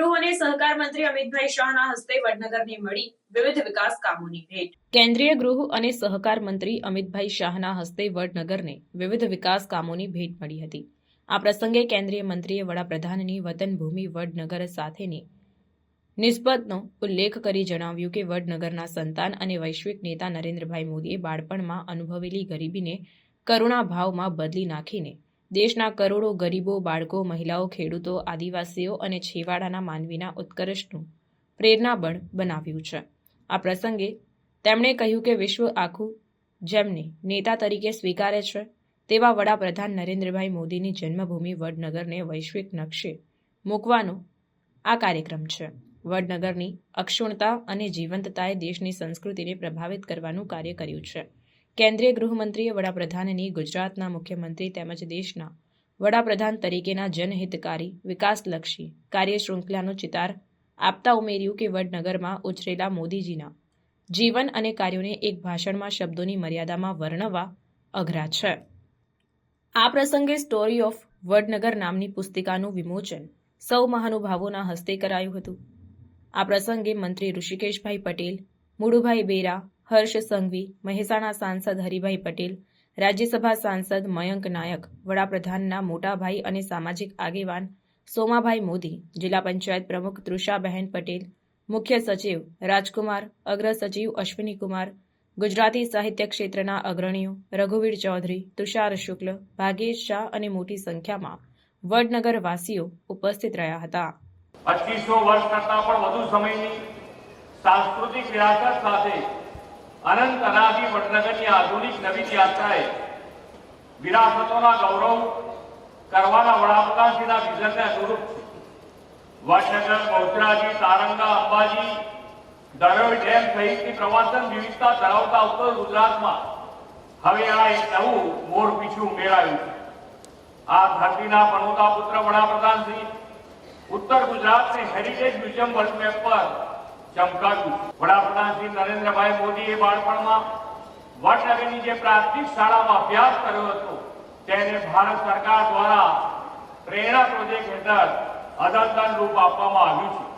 ગૃહ અને સહકાર મંત્રી અમિતભાઈ શાહના હસ્તે વડનગરને મળી વિવિધ વિકાસ કામોની ભેટ. કેન્દ્રીય ગૃહ અને સહકાર મંત્રી અમિતભાઈ શાહના હસ્તે વડનગરને વિવિધ વિકાસ કામોની ભેટ મળી હતી. આ પ્રસંગે કેન્દ્રીય મંત્રીએ વડાપ્રધાનની વતનભૂમિ વડનગર સાથેની નિસ્બતનો ઉલ્લેખ કરી જણાવ્યું કે વડનગરના સંતાન અને વૈશ્વિક નેતા નરેન્દ્રભાઈ મોદીએ બાળપણમાં અનુભવેલી ગરીબીને કરુણા ભાવમાં બદલી નાખીને દેશના કરોડો ગરીબો, બાળકો, મહિલાઓ, ખેડૂતો, આદિવાસીઓ અને છેવાડાના માનવીના ઉત્કર્ષનું પ્રેરણાબળ બનાવ્યું છે. આ પ્રસંગે તેમણે કહ્યું કે વિશ્વ આખું જેમને નેતા તરીકે સ્વીકારે છે, તેવા વડાપ્રધાન નરેન્દ્રભાઈ મોદીની જન્મભૂમિ વડનગરને વૈશ્વિક નકશે મૂકવાનો આ કાર્યક્રમ છે. વડનગરની અક્ષુણતા અને જીવંતતાએ દેશની સંસ્કૃતિને પ્રભાવિત કરવાનું કાર્ય કર્યું છે. કેન્દ્રીય ગૃહમંત્રીએ વડાપ્રધાનની ગુજરાતના મુખ્યમંત્રી તેમજ દેશના વડાપ્રધાન તરીકેના જનહિતકારી, વિકાસલક્ષી કાર્યશૃંખલાનો ચિતાર આપતા ઉમેર્યું કે વડનગરમાં ઉછરેલા મોદીજીના જીવન અને કાર્યોને એક ભાષણમાં શબ્દોની મર્યાદામાં વર્ણવવા અઘરા છે. આ પ્રસંગે સ્ટોરી ઓફ વડનગર નામની પુસ્તિકાનું વિમોચન સૌ મહાનુભાવોના હસ્તે કરાયું હતું. આ પ્રસંગે મંત્રી ઋષિકેશભાઈ પટેલ મુડુભાઈ બેરા હર્ષ સંઘવી, મહેસાણા સાંસદ હરિભાઈ પટેલ, રાજ્યસભા સાંસદ મયંક નાયક, વડાપ્રધાનના મોટાભાઈ અને સામાજિક આગેવાન સોમાભાઈ મોદી, જિલ્લા પંચાયત પ્રમુખ તૃષાબહેન પટેલ, મુખ્ય સચિવ રાજકુમાર, અગ્ર સચિવ અશ્વિનીકુમાર, ગુજરાતી સાહિત્ય ક્ષેત્રના અગ્રણીઓ રઘુવીર ચૌધરી, તુષાર શુક્લ, ભાગેશ શાહ અને મોટી સંખ્યામાં વડનગર વાસીઓ ઉપસ્થિત રહ્યા હતા. પચીસો વર્ષ કરતા પણ વધુ સમયની સાંસ્કૃતિક વિરાસત સાથે અનંત અનાદિ વડનગરની આધુનિક નવી યાત્રાએ વિરાસતોના ગૌરવ કરવાના વડાપ્રધાનશ્રીના વિઝનને અનુરૂપ વડનગર બહુચરાજી તારંગા, અંબાજી દરોઈ ડેમ સહિતની પ્રવાસન વિવિધતા ધરાવતા ઉત્તર ગુજરાતમાં હવે આ એક નવું મોરપીછું ઉમેરાયું છે. આ ધરતીના પનોતા પુત્ર વડાપ્રધાન શ્રી ઉત્તર ગુજરાતને હેરિટેજ મ્યુઝિયમ વર્લ્ડ મેપ પર ચમકાવ્યું વડાપ્રધાન શ્રી નરેન્દ્રભાઈ મોદીએ બાળપણમાં વડનગરની જે પ્રાથમિક શાળામાં અભ્યાસ કર્યો હતો, તેને ભારત સરકાર દ્વારા પ્રેરણા પ્રોજેક્ટ હેઠળ અદલદન રૂપ આપવામાં આવ્યું છે.